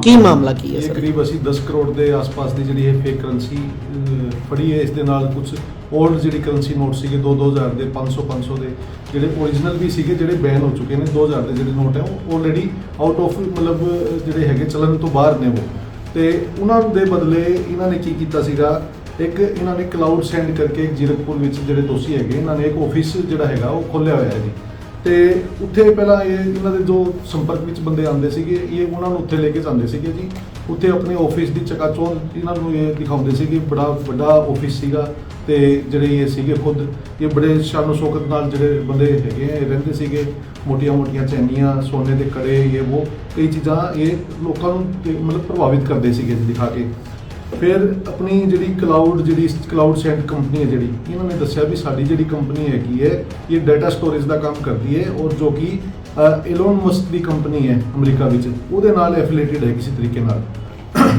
ਕੀ ਮਾਮਲਾ ਕੀ ਹੈ ਇਹ ਸਰ? ਕਰੀਬ ਅਸੀਂ 10 ਕਰੋੜ ਦੇ ਆਸ-ਪਾਸ ਦੀ ਜਿਹੜੀ ਇਹ ਫੇਕ ਕਰੰਸੀ ਫੜੀ ਹੈ ਇਸ ਦੇ ਨਾਲ ਕੁਝ 올ਡ ਜਿਹੜੀ ਕਰੰਸੀ ਨੋਟ ਸੀਗੇ 2-2000 ਦੇ 500-500 ਦੇ ਜਿਹੜੇ ਓਰੀਜਨਲ ਵੀ ਸੀਗੇ ਜਿਹੜੇ ਬੈਨ ਹੋ ਚੁੱਕੇ ਨੇ 2000 ਦੇ ਜਿਹੜੇ ਨੋਟ ਹੈ ਉਹ ਆਲਰੇਡੀ ਆਊਟ ਆਫ ਮਤਲਬ ਜਿਹੜੇ ਹੈਗੇ ਚੱਲਣ ਤੋਂ ਬਾਹਰ ਨੇ ਉਹ। ਤੇ ਉਹਨਾਂ ਦੇ ਬਦਲੇ ਇਹਨਾਂ ਨੇ ਕੀ ਕੀਤਾ ਸੀਗਾ ਇੱਕ ਇਹਨਾਂ ਨੇ ਕਲਾਊਡ ਸੈਂਡ ਕਰਕੇ ਜੀਰਕਪੁਰ ਵਿੱਚ ਜਿਹੜੇ ਦੋਸ਼ੀ ਹੈਗੇ ਇਹਨਾਂ ਨੇ ਇੱਕ ਆਫਿਸ ਜਿਹੜਾ ਹੈਗਾ ਉਹ ਖੋਲ੍ਹਿਆ ਹੋਇਆ ਹੈ ਜੀ। ਤੇ ਉੱਥੇ ਪਹਿਲਾਂ ਇਹ ਇਹਨਾਂ ਦੇ ਜੋ ਸੰਪਰਕ ਵਿੱਚ ਬੰਦੇ ਆਉਂਦੇ ਸੀਗੇ, ਇਹ ਉਹਨਾਂ ਨੂੰ ਉੱਥੇ ਲੈ ਕੇ ਜਾਂਦੇ ਸੀਗੇ ਜੀ। ਉੱਥੇ ਆਪਣੇ ਆਫਿਸ ਦੀ ਚਕਾਚੌਂਧ ਇਹਨਾਂ ਨੂੰ ਇਹ ਦਿਖਾਉਂਦੇ ਸੀਗੇ, ਬੜਾ ਵੱਡਾ ਆਫਿਸ ਸੀਗਾ ਤੇ ਜਿਹੜੇ ਇਹ ਸੀਗੇ ਖੁਦ, ਇਹ ਬੜੇ ਸ਼ਾਨੋ ਸ਼ੌਕਤ ਨਾਲ ਜਿਹੜੇ ਬੰਦੇ ਹੈਗੇ ਇਹ ਰਹਿੰਦੇ ਸੀਗੇ। ਮੋਟੀਆਂ-ਮੋਟੀਆਂ ਚੈਨੀਆਂ, ਸੋਨੇ ਦੇ ਕੜੇ, ਇਹ ਉਹ ਕਈ ਚੀਜ਼ਾਂ ਇਹ ਲੋਕਾਂ ਨੂੰ ਮਤਲਬ ਪ੍ਰਭਾਵਿਤ ਕਰਦੇ ਸੀਗੇ ਜੀ ਦਿਖਾ ਕੇ। ਫਿਰ ਆਪਣੀ ਜਿਹੜੀ ਕਲਾਊਡ ਜਿਹੜੀ ਕਲਾਊਡ ਸੈਂਟ ਕੰਪਨੀ ਹੈ ਜਿਹੜੀ, ਇਹਨਾਂ ਨੇ ਦੱਸਿਆ ਵੀ ਸਾਡੀ ਜਿਹੜੀ ਕੰਪਨੀ ਹੈਗੀ ਹੈ, ਇਹ ਡਾਟਾ ਸਟੋਰੇਜ ਦਾ ਕੰਮ ਕਰਦੀ ਹੈ ਔਰ ਜੋ ਕਿ ਇਲੋਨ ਮਸਕ ਦੀ ਕੰਪਨੀ ਹੈ ਅਮਰੀਕਾ ਵਿੱਚ, ਉਹਦੇ ਨਾਲ ਐਫੀਲੀਏਟਡ ਹੈ ਕਿਸੇ ਤਰੀਕੇ ਨਾਲ।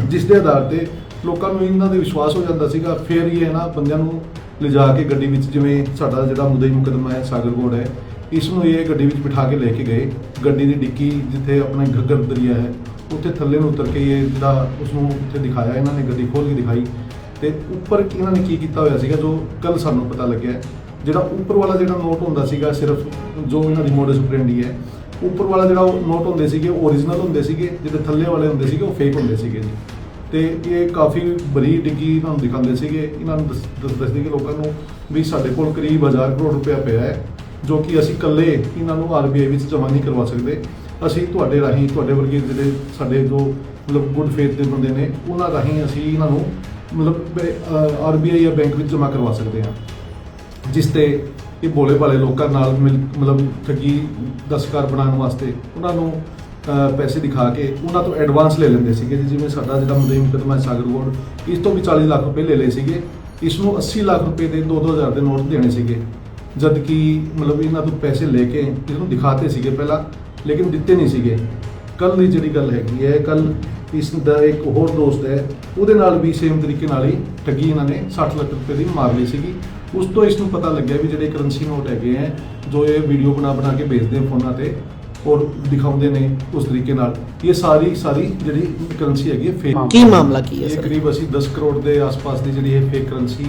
ਜਿਸ ਦੇ ਆਧਾਰ ਤੇ ਲੋਕਾਂ ਨੂੰ ਇਹਨਾਂ ਦੇ ਵਿਸ਼ਵਾਸ ਹੋ ਜਾਂਦਾ ਸੀਗਾ, ਫਿਰ ਹੀ ਨਾ ਬੰਦਿਆਂ ਨੂੰ ਲਿਜਾ ਕੇ ਗੱਡੀ ਵਿੱਚ, ਜਿਵੇਂ ਸਾਡਾ ਜਿਹੜਾ ਮੁਦਈ ਮੁਕਦਮਾ ਹੈ ਸਾਗਰਗੋੜ ਹੈ, ਇਸ ਨੂੰ ਇਹ ਗੱਡੀ ਵਿੱਚ ਬਿਠਾ ਕੇ ਲੈ ਕੇ ਗਏ, ਗੱਡੀ ਦੀ ਡਿੱਕੀ ਜਿੱਥੇ ਆਪਣਾ ਘੱਗਰ ਦਰਿਆ ਹੈ ਉੱਥੇ ਥੱਲੇ ਨੂੰ ਉਤਰ ਕੇ ਇਹ ਜਿਹੜਾ ਉਸ ਨੂੰ ਉੱਥੇ ਦਿਖਾਇਆ, ਇਹਨਾਂ ਨੇ ਗੱਡੀ ਖੋਲ ਕੇ ਦਿਖਾਈ ਤੇ ਉੱਪਰ ਇਹਨਾਂ ਨੇ ਕੀ ਕੀਤਾ ਹੋਇਆ ਸੀਗਾ, ਜੋ ਕੱਲ ਸਾਨੂੰ ਪਤਾ ਲੱਗਿਆ, ਜਿਹੜਾ ਉੱਪਰ ਵਾਲਾ ਜਿਹੜਾ ਨੋਟ ਹੁੰਦਾ ਸੀਗਾ, ਸਿਰਫ ਜੋ ਇਹਨਾਂ ਦੀ ਮੋਡਸ ਆਪਰੈਂਡੀ ਹੈ, ਉੱਪਰ ਵਾਲਾ ਜਿਹੜਾ ਉਹ ਨੋਟ ਹੁੰਦੇ ਸੀਗੇ, ਉਹ ਓਰੀਜਨਲ ਹੁੰਦੇ ਸੀਗੇ ਜਿਹੜੇ ਥੱਲੇ ਵਾਲੇ ਹੁੰਦੇ ਸੀਗੇ, ਉਹ ਫੇਕ ਹੁੰਦੇ ਸੀਗੇ ਜੀ। ਤੇ ਇਹ ਕਾਫੀ ਬਰੀ ਡਿੱਗੀ ਇਹਨਾਂ ਨੂੰ ਦਿਖਾਉਂਦੇ ਸੀਗੇ, ਇਹਨਾਂ ਨੂੰ ਦੱਸ- ਦੱਸ- ਦੱਸਦੇ ਕਿ ਲੋਕਾਂ ਨੂੰ ਵੀ ਸਾਡੇ ਕੋਲ ਕਰੀਬ 1000 ਕਰੋੜ ਰੁਪਇਆ ਪਿਆ ਹੈ, ਜੋ ਕਿ ਅਸੀਂ ਇਕੱਲੇ ਇਹਨਾਂ ਨੂੰ ਆਰਬੀਆਈ ਵਿੱਚ ਜਮ੍ਹਾਂ ਨਹੀਂ ਕਰਵਾ ਸਕਦੇ। ਅਸੀਂ ਤੁਹਾਡੇ ਰਾਹੀਂ, ਤੁਹਾਡੇ ਵਰਗੇ ਜਿਹੜੇ ਸਾਡੇ ਜੋ ਮਤਲਬ ਗੁੱਡ ਫੇਥ ਦੇ ਬੰਦੇ ਨੇ, ਉਹਨਾਂ ਰਾਹੀਂ ਅਸੀਂ ਇਹਨਾਂ ਨੂੰ ਮਤਲਬ ਆਰਬੀਆਈ ਜਾਂ ਬੈਂਕ ਵਿੱਚ ਜਮ੍ਹਾਂ ਕਰਵਾ ਸਕਦੇ ਹਾਂ। ਜਿਸ ਤੇ ਇਹ ਭੋਲੇ ਭਾਲੇ ਲੋਕਾਂ ਨਾਲ ਮਿਲ- ਮਤਲਬ ਠੱਗੀ ਦਾ ਸ਼ਿਕਾਰ ਬਣਾਉਣ ਵਾਸਤੇ ਉਹਨਾਂ ਨੂੰ ਪੈਸੇ ਦਿਖਾ ਕੇ ਉਹਨਾਂ ਤੋਂ ਐਡਵਾਂਸ ਲੈ ਲੈਂਦੇ ਸੀਗੇ ਜਿਵੇਂ ਸਾਡਾ ਜਿਹੜਾ ਮੁਦਈ ਮੁਕਦਮਾ ਹੈ ਸਾਗਰਗੋਡ ਇਸ ਤੋਂ ਵੀ 40 ਲੱਖ ਰੁਪਏ ਲੈ ਲਏ ਸੀਗੇ। ਇਸ ਨੂੰ 80 ਲੱਖ ਰੁਪਏ ਦੇ 2-2000 ਦੇ ਨੋਟ ਦੇਣੇ ਸੀਗੇ। ਜਦ ਕਿ ਮਤਲਬ ਇਹਨਾਂ ਤੋਂ ਪੈਸੇ ਲੈ ਕੇ ਇਹਨੂੰ ਦਿਖਾਤੇ ਸੀਗੇ ਪਹਿਲਾਂ। ਲੇਕਿਨ ਦਿੱਤੇ ਨਹੀਂ ਸੀਗੇ। ਕੱਲ ਦੀ ਜਿਹੜੀ ਗੱਲ ਹੈਗੀ ਹੈ ਕੱਲ ਇਸ ਦਾ ਇੱਕ ਹੋਰ ਦੋਸਤ ਹੈ, ਉਹਦੇ ਨਾਲ ਵੀ ਸੇਮ ਤਰੀਕੇ ਨਾਲ ਹੀ ਠੱਗੀ ਇਹਨਾਂ ਨੇ 60 ਲੱਖ ਰੁਪਏ ਦੀ ਮਾਰ ਲਈ ਸੀਗੀ। ਉਸ ਤੋਂ ਇਸ ਨੂੰ ਪਤਾ ਲੱਗਿਆ ਵੀ ਜਿਹੜੇ ਕਰੰਸੀ ਨੋਟ ਹੈਗੇ ਹੈ, ਜੋ ਇਹ ਵੀਡੀਓ ਬਣਾ ਬਣਾ ਕੇ ਵੇਚਦੇ ਫੋਨਾਂ ਤੇ ਔਰ ਦਿਖਾਉਂਦੇ ਨੇ ਉਸ ਤਰੀਕੇ ਨਾਲ। ਇਹ ਸਾਰੀ ਸਾਰੀ ਜਿਹੜੀ ਕਰੰਸੀ ਹੈਗੀ ਹੈ ਫੇਕ ਕੀ ਮਾਮਲਾ ਕੀ ਹੈ ਇਹ ਸਰ? ਕਰੀਬ ਅਸੀਂ 10 ਕਰੋੜ ਦੇ ਆਸ-ਪਾਸ ਦੀ ਜਿਹੜੀ ਇਹ ਫੇਕ ਕਰੰਸੀ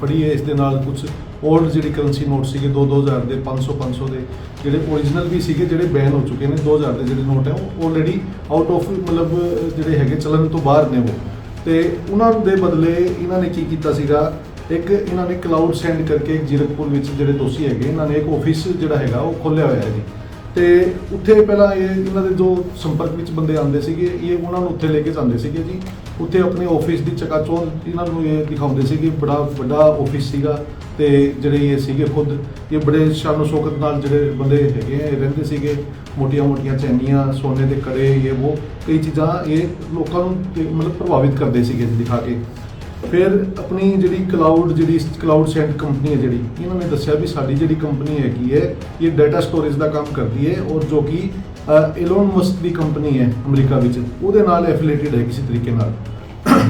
ਫੜੀ ਹੈ। ਇਸ ਦੇ ਨਾਲ ਕੁਝ 올ਡ ਜਿਹੜੀ ਕਰੰਸੀ ਨੋਟ ਸੀਗੇ 2-2000 ਦੇ 500-500 ਦੇ ਜਿਹੜੇ ਓਰੀਜਨਲ ਵੀ ਸੀਗੇ ਜਿਹੜੇ ਬੈਨ ਹੋ ਚੁੱਕੇ ਨੇ 2000 ਦੇ ਜਿਹੜੇ ਨੋਟ ਹੈ ਉਹ ਆਲਰੇਡੀ ਆਊਟ ਆਫ ਮਤਲਬ ਜਿਹੜੇ ਹੈਗੇ ਚੱਲਣ ਤੋਂ ਬਾਹਰ ਨੇ ਉਹ। ਤੇ ਉਹਨਾਂ ਦੇ ਬਦਲੇ ਇਹਨਾਂ ਨੇ ਕੀ ਕੀਤਾ ਸੀਗਾ? ਇੱਕ ਇਹਨਾਂ ਨੇ ਕਲਾਊਡ ਸੈਂਡ ਕਰਕੇ ਜੀਰਕਪੁਰ ਵਿੱਚ ਜਿਹੜੇ ਦੋਸ਼ੀ ਹੈਗੇ ਇਹਨਾਂ ਨੇ ਇੱਕ ਆਫਿਸ ਜਿਹੜਾ ਹੈਗਾ ਉਹ ਖੋਲ੍ਹਿਆ ਹੋਇਆ ਹੈ ਜੀ। ਤੇ ਉੱਥੇ ਪਹਿਲਾਂ ਇਹ ਇਹਨਾਂ ਦੇ ਜੋ ਸੰਪਰਕ ਵਿੱਚ ਬੰਦੇ ਆਉਂਦੇ ਸੀਗੇ, ਇਹ ਉਹਨਾਂ ਨੂੰ ਉੱਥੇ ਲੈ ਕੇ ਜਾਂਦੇ ਸੀਗੇ ਜੀ। ਉੱਥੇ ਆਪਣੇ ਆਫਿਸ ਦੀ ਚਕਾਚੌਂਧ ਇਹਨਾਂ ਨੂੰ ਇਹ ਦਿਖਾਉਂਦੇ ਸੀਗੇ, ਬੜਾ ਵੱਡਾ ਆਫਿਸ ਸੀਗਾ ਤੇ ਜਿਹੜੇ ਇਹ ਸੀਗੇ ਖੁਦ, ਇਹ ਬੜੇ ਸ਼ਾਨੋ ਸ਼ੌਕਤ ਨਾਲ ਜਿਹੜੇ ਬੰਦੇ ਹੈਗੇ ਆ, ਇਹ ਰਹਿੰਦੇ ਸੀਗੇ। ਮੋਟੀਆਂ-ਮੋਟੀਆਂ ਚੈਨੀਆਂ, ਸੋਨੇ ਦੇ ਕੜੇ, ਇਹ ਉਹ, ਕਈ ਚੀਜ਼ਾਂ ਇਹ ਲੋਕਾਂ ਨੂੰ ਮਤਲਬ ਪ੍ਰਭਾਵਿਤ ਕਰਦੇ ਸੀਗੇ ਜੀ ਦਿਖਾ ਕੇ। ਫਿਰ ਆਪਣੀ ਜਿਹੜੀ ਕਲਾਊਡ ਜਿਹੜੀ ਕਲਾਊਡ ਸੈਂਡ ਕੰਪਨੀ ਹੈ ਜਿਹੜੀ, ਇਹਨਾਂ ਨੇ ਦੱਸਿਆ ਵੀ ਸਾਡੀ ਜਿਹੜੀ ਕੰਪਨੀ ਹੈਗੀ ਹੈ, ਇਹ ਡਾਟਾ ਸਟੋਰੇਜ ਦਾ ਕੰਮ ਕਰਦੀ ਹੈ ਔਰ ਜੋ ਕਿ ਇਲੋਨ ਮਸਕ ਦੀ ਕੰਪਨੀ ਹੈ ਅਮਰੀਕਾ ਵਿੱਚ, ਉਹਦੇ ਨਾਲ ਐਫੀਲੀਏਟਡ ਹੈ ਕਿਸੇ ਤਰੀਕੇ ਨਾਲ।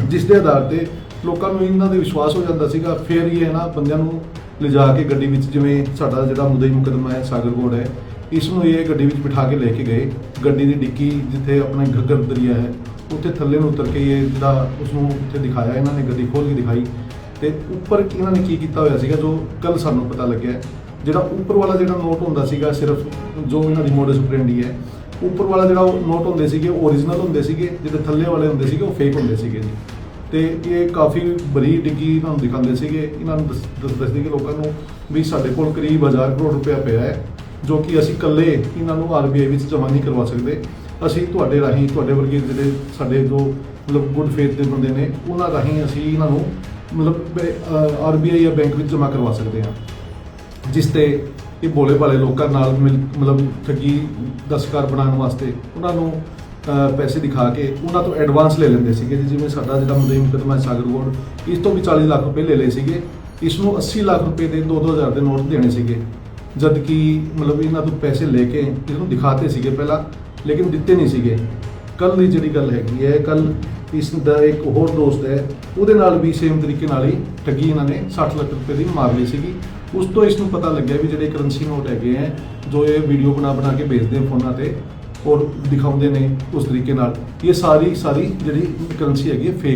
ਜਿਸ ਦੇ ਆਧਾਰ ਤੇ ਲੋਕਾਂ ਨੂੰ ਇਹਨਾਂ ਦੇ ਵਿਸ਼ਵਾਸ ਹੋ ਜਾਂਦਾ ਸੀਗਾ, ਫਿਰ ਹੀ ਇਹਨਾਂ ਬੰਦਿਆਂ ਨੂੰ ਲਿਜਾ ਕੇ ਗੱਡੀ ਵਿੱਚ, ਜਿਵੇਂ ਸਾਡਾ ਜਿਹੜਾ ਮੁਦਈ ਮੁਕਦਮਾ ਹੈ ਸਾਗਰਗੋੜ ਹੈ, ਇਸ ਨੂੰ ਇਹ ਗੱਡੀ ਵਿੱਚ ਬਿਠਾ ਕੇ ਲੈ ਕੇ ਗਏ, ਗੱਡੀ ਦੀ ਡਿੱਕੀ ਜਿੱਥੇ ਆਪਣਾ ਘੱਗਰ ਦਰਿਆ ਹੈ ਉੱਥੇ ਥੱਲੇ ਨੂੰ ਉਤਰ ਕੇ ਇਹ ਜਿਹੜਾ ਉਸ ਨੂੰ ਉੱਥੇ ਦਿਖਾਇਆ, ਇਹਨਾਂ ਨੇ ਗੱਡੀ ਖੋਲ ਕੇ ਦਿਖਾਈ ਤੇ ਉੱਪਰ ਇਹਨਾਂ ਨੇ ਕੀ ਕੀਤਾ ਹੋਇਆ ਸੀਗਾ, ਜੋ ਕੱਲ ਸਾਨੂੰ ਪਤਾ ਲੱਗਿਆ, ਜਿਹੜਾ ਉੱਪਰ ਵਾਲਾ ਜਿਹੜਾ ਨੋਟ ਹੁੰਦਾ ਸੀਗਾ, ਸਿਰਫ ਜੋ ਇਹਨਾਂ ਦੀ ਮੋਡਸ ਆਪਰੈਂਡੀ ਹੈ, ਉੱਪਰ ਵਾਲਾ ਜਿਹੜਾ ਨੋਟ ਹੁੰਦੇ ਸੀਗੇ, ਉਹ ਓਰੀਜਨਲ ਹੁੰਦੇ ਸੀਗੇ, ਜਿਹੜੇ ਥੱਲੇ ਵਾਲੇ ਹੁੰਦੇ ਸੀਗੇ, ਉਹ ਫੇਕ ਹੁੰਦੇ ਸੀਗੇ ਜੀ। ਤੇ ਇਹ ਕਾਫੀ ਬਰੀ ਡਿੱਗੀ ਇਹਨਾਂ ਨੂੰ ਦਿਖਾਉਂਦੇ ਸੀਗੇ, ਇਹਨਾਂ ਨੂੰ ਦੱਸ- ਦੱਸ- ਦੱਸਦੇ ਕਿ ਲੋਕਾਂ ਨੂੰ ਵੀ ਸਾਡੇ ਕੋਲ ਕਰੀਬ 1000 ਕਰੋੜ ਰੁਪਇਆ ਪਿਆ ਹੈ, ਜੋ ਕਿ ਅਸੀਂ ਇਕੱਲੇ ਇਹਨਾਂ ਨੂੰ ਆਰਬੀਆਈ ਵਿੱਚ ਜਮ੍ਹਾਂ ਨਹੀਂ ਕਰਵਾ ਸਕਦੇ। ਅਸੀਂ ਤੁਹਾਡੇ ਰਾਹੀਂ, ਤੁਹਾਡੇ ਵਰਗੇ ਜਿਹੜੇ ਸਾਡੇ ਜੋ ਮਤਲਬ ਗੁੱਡ ਫੇਥ ਦੇ ਬੰਦੇ ਨੇ, ਉਹਨਾਂ ਰਾਹੀਂ ਅਸੀਂ ਇਹਨਾਂ ਨੂੰ ਮਤਲਬ ਆਰਬੀਆਈ ਜਾਂ ਬੈਂਕ ਵਿੱਚ ਜਮ੍ਹਾਂ ਕਰਵਾ ਸਕਦੇ ਹਾਂ। ਜਿਸ ਤੇ ਇਹ ਬੋਲੇ ਭਾਲੇ ਲੋਕਾਂ ਨਾਲ ਮਿਲ- ਮਤਲਬ ਠੱਗੀ ਦਾ ਸ਼ਿਕਾਰ ਬਣਾਉਣ ਵਾਸਤੇ ਉਹਨਾਂ ਨੂੰ ਪੈਸੇ ਦਿਖਾ ਕੇ ਉਹਨਾਂ ਤੋਂ ਐਡਵਾਂਸ ਲੈ ਲੈਂਦੇ ਸੀਗੇ ਜੀ। ਜਿਵੇਂ ਸਾਡਾ ਜਿਹੜਾ ਮੁਦਈ ਮੁਕਦਮਾ ਹੈ ਸਾਗਰਗੋਡ ਇਸ ਤੋਂ ਵੀ 40 ਲੱਖ ਰੁਪਏ ਲੈ ਲਏ ਸੀਗੇ। ਇਸ ਨੂੰ 80 ਲੱਖ ਰੁਪਏ ਦੇ 2-2000 ਦੇ ਨੋਟ ਦੇਣੇ ਸੀਗੇ। ਜਦ ਕਿ ਮਤਲਬ ਇਹਨਾਂ ਤੋਂ ਪੈਸੇ ਲੈ ਕੇ ਇਹਨੂੰ ਦਿਖਾਤੇ ਸੀਗੇ ਪਹਿਲਾਂ। ਲੇਕਿਨ ਦਿੱਤੇ ਨਹੀਂ ਸੀਗੇ। ਕੱਲ ਦੀ ਜਿਹੜੀ ਗੱਲ ਹੈਗੀ ਹੈ ਕੱਲ ਇਸ ਦਾ ਇੱਕ ਹੋਰ ਦੋਸਤ ਹੈ, ਉਹਦੇ ਨਾਲ ਵੀ ਸੇਮ ਤਰੀਕੇ ਨਾਲ ਹੀ ਠੱਗੀ ਇਹਨਾਂ ਨੇ 60 ਲੱਖ ਰੁਪਏ ਦੀ ਮਾਰ ਲਈ ਸੀਗੀ। ਉਸ ਤੋਂ ਇਸ ਨੂੰ ਪਤਾ ਲੱਗਿਆ ਵੀ ਜਿਹੜੇ ਕਰੰਸੀ ਨੋਟ ਹੈਗੇ ਹੈ, ਜੋ ਇਹ ਵੀਡੀਓ ਬਣਾ ਬਣਾ ਕੇ ਭੇਜਦੇ ਫੋਨਾਂ ਤੇ ਔਰ ਦਿਖਾਉਂਦੇ ਨੇ ਉਸ ਤਰੀਕੇ ਨਾਲ। ਇਹ ਸਾਰੀ ਸਾਰੀ ਜਿਹੜੀ ਕਰੰਸੀ ਹੈਗੀ ਹੈ ਫੇਕ